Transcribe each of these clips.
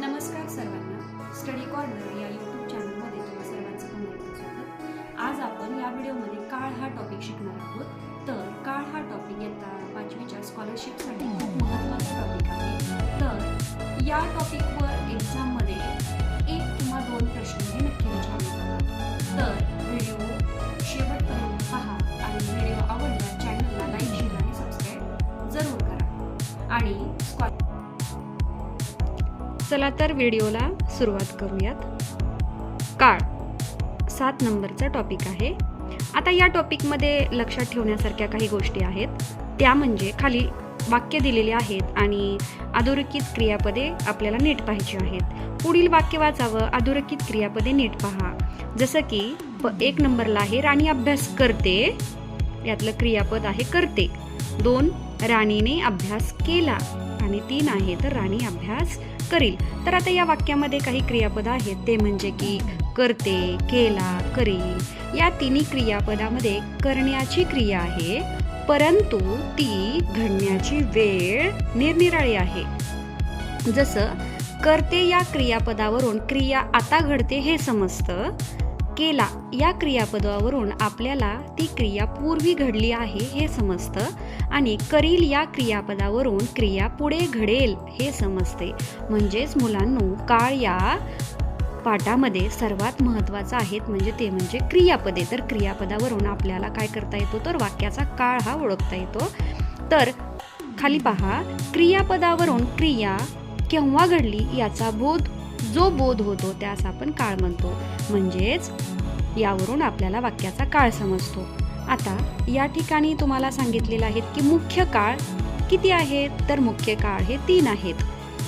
नमस्कार सर्वांना. Study corner या यूट्यूब चॅनलमध्ये तुम्हा सर्वांचं पुन्हा एकदा स्वागत. आज आपण या व्हिडिओमध्ये काळ हा टॉपिक शिकणार आहोत. तर काळ हा टॉपिक येता पाचवीच्या स्कॉलरशिपसाठी खूप महत्त्वाचा टॉपिक आहे. तर या टॉपिकवर एक्झाममध्ये चला तर व्हिडिओला सुरुवात करूयात. काळ. सात नंबरचा टॉपिक आहे. आता या टॉपिकमध्ये लक्षात ठेवण्यासारख्या काही गोष्टी आहेत. त्या म्हणजे खाली वाक्य दिलेले आहेत आणि अधोरेखित क्रियापदे आपल्याला नीट पाहायची आहेत. पुढील वाक्य वाचावं अधोरेखित क्रियापदे नीट पहा. जसं की प- एक नंबरला आहे राणी अभ्यास करते. यातलं क्रियापद आहे करते. दोन राणीने अभ्यास केला आणि ती नाही तर राणी अभ्यास करील. तर आता या वाक्यामध्ये काही क्रियापद आहेत. ते म्हणजे की करते केला करील. या तिन्ही क्रियापदामध्ये करण्याची क्रिया आहे परंतु ती घडण्याची वेळ निरनिराळी आहे. जसं करते या क्रियापदावरून क्रिया आता घडते हे समजतं केला. या क्रियापदावरून आपल्याला ती क्रिया पूर्वी घडली आहे हे समजतं आणि करील या क्रियापदावरून क्रिया पुढे घडेल हे समजते. म्हणजेच मुलांनो काळ या पाठामध्ये सर्वात महत्त्वाचं आहेत म्हणजे ते म्हणजे क्रियापदे. तर क्रियापदावरून आपल्याला काय करता येतो? तर वाक्याचा काळ हा ओळखता येतो. तर खाली पहा क्रियापदावरून क्रिया केव्हा घडली याचा बोध जो बोध होतो त्यास आपण काळ म्हणतो. म्हणजेच यावरून आपल्याला वाक्याचा काळ समजतो. आता या ठिकाणी तुम्हाला सांगितलेलं आहे की मुख्य काळ किती आहेत? तर मुख्य काळ हे तीन आहेत.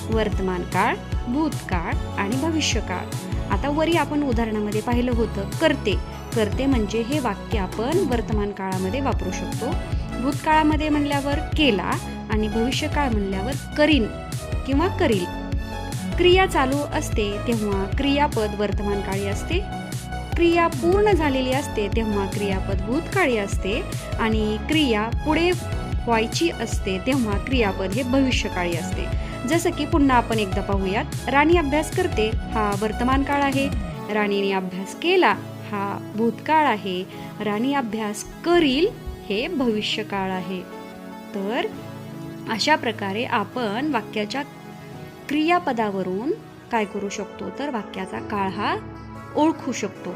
वर्तमान काळ भूतकाळ आणि भविष्यकाळ. आता वरी आपण उदाहरणामध्ये पाहिलं होतं करते. करते म्हणजे हे वाक्य आपण वर्तमान काळामध्ये वापरू शकतो. भूतकाळामध्ये म्हणल्यावर केला आणि भविष्यकाळ म्हणल्यावर करीन किंवा करील. क्रिया चालू असते तेव्हा क्रियापद वर्तमान काळी असते. क्रिया पूर्ण झालेली असते तेव्हा क्रियापद भूतकाळी असते आणि क्रिया पुढे व्हायची असते तेव्हा क्रियापद हे भविष्यकाळी असते. जसं की पुन्हा आपण एकदा पाहूयात राणी अभ्यास करते हा वर्तमान काळ आहे. राणीने अभ्यास केला हा भूतकाळ आहे. राणी अभ्यास करील हे भविष्यकाळ आहे. तर अशा प्रकारे आपण वाक्याच्या क्रियापदावरून काय करू शकतो? तर वाक्याचा काळ हा ओळखू शकतो.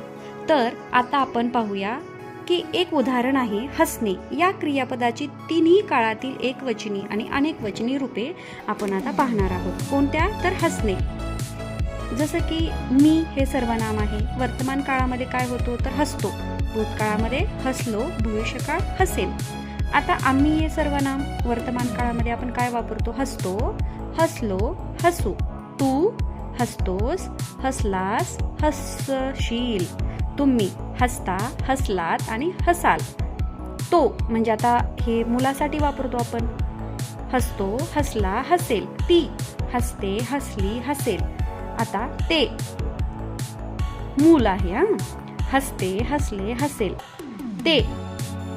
तर आता आपण पाहूया की एक उदाहरण आहे हसणे. या क्रियापदाची तिन्ही काळातील एक वचनी आणि अनेक वचनी रूपे आपण आता पाहणार आहोत. कोणत्या? तर हसणे. जसं की मी हे सर्वनाम आहे. वर्तमान काळामध्ये काय होतो? तर हसतो. भूतकाळामध्ये हसलो भविष्यकाळ हसेल आता आम्ही हे सर्वनाम वर्तमान काळामध्ये आपण काय वापरतो? हसतो. हसलो हसू. तू हसतोस हसलास हसशील. तुम्ही हसता हसलात आणि हसाल. तो म्हणजे आता हे मुलासाठी वापरतो आपण. हसतो हसला हसेल. ती हसते हसली हसेल. आता ते मूल आहे हा. हसते हसले हसेल. ते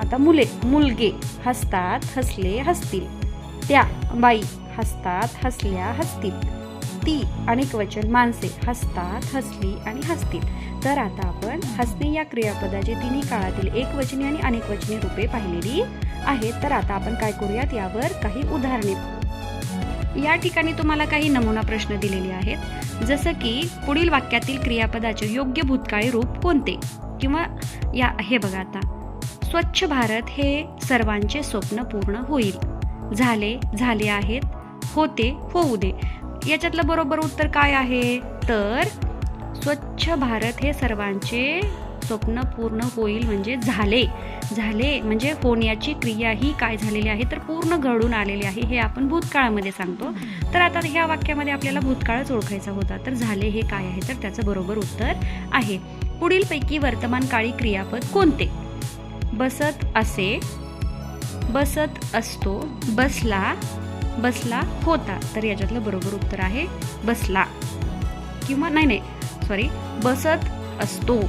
आता मुले मुलगे. हसतात हसले हसतील. त्या बाई हसतात हसल्या हसतील. ती अनेक वचन माणसे हसतात हसली आणि हसतील. तर आता आपण हसणे या क्रियापदाची तिन्ही काळातील एक वचने आणि अनेक वचने रूपे पाहिलेली आहेत. तर आता आपण काय करूयात? यावर काही उदाहरणे या ठिकाणी तुम्हाला काही नमुना प्रश्न दिलेले आहेत. जसं की पुढील वाक्यातील क्रियापदाचे योग्य भूतकाळी रूप कोणते? किंवा या हे बघा आता. स्वच्छ भारत हे सर्वांचे स्वप्न पूर्ण होईल. झाले झाले आहेत. होते होऊ दे. याच्यातलं बरोबर उत्तर काय आहे? तर स्वच्छ भारत हे सर्वांचे स्वप्न पूर्ण होईल म्हणजे झाले. झाले म्हणजे होण्याची क्रिया ही काय झालेली आहे? तर पूर्ण घडून आलेली आहे हे आपण भूतकाळामध्ये सांगतो. तर आता ह्या वाक्यामध्ये आपल्याला भूतकाळच ओळखायचा होता. तर झाले हे काय आहे? तर त्याचं बरोबर उत्तर आहे. पुढीलपैकी वर्तमान काळी क्रियापद कोणते? बसत असे बसत असतो बसला बसला होता. तर याच्यातलं बरोबर उत्तर आहे बसला. किंवा नाही नाही सॉरी बसत असतो.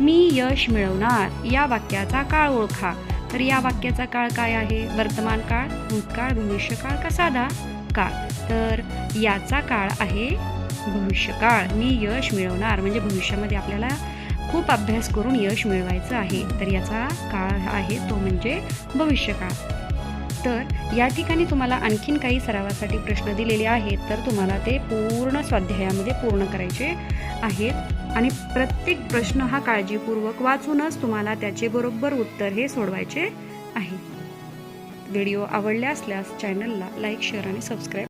मी यश मिळवणार. या वाक्याचा काळ ओळखा. तर या वाक्याचा काळ काय आहे? वर्तमान काळ भूतकाळ भविष्यकाळ का साधा काळ? तर याचा काळ आहे भविष्यकाळ. मी यश मिळवणार. म्हणजे भविष्यामध्ये आपल्याला खूप अभ्यास करून यश मिळवायचं आहे. तर याचा काळ आहे तो म्हणजे भविष्यकाळ. तर या ठिकाणी तुम्हाला आणखीन काही सरावासाठी प्रश्न दिलेले आहेत तर तुम्हाला ते पूर्ण स्वाध्यायामध्ये पूर्ण करायचे आहेत. आणि प्रत्येक प्रश्न हा काळजीपूर्वक वाचूनच तुम्हाला त्याचे बरोबर उत्तर हे सोडवायचे आहे. व्हिडिओ आवडले असल्यास चॅनलला लाईक शेअर आणि सबस्क्राईब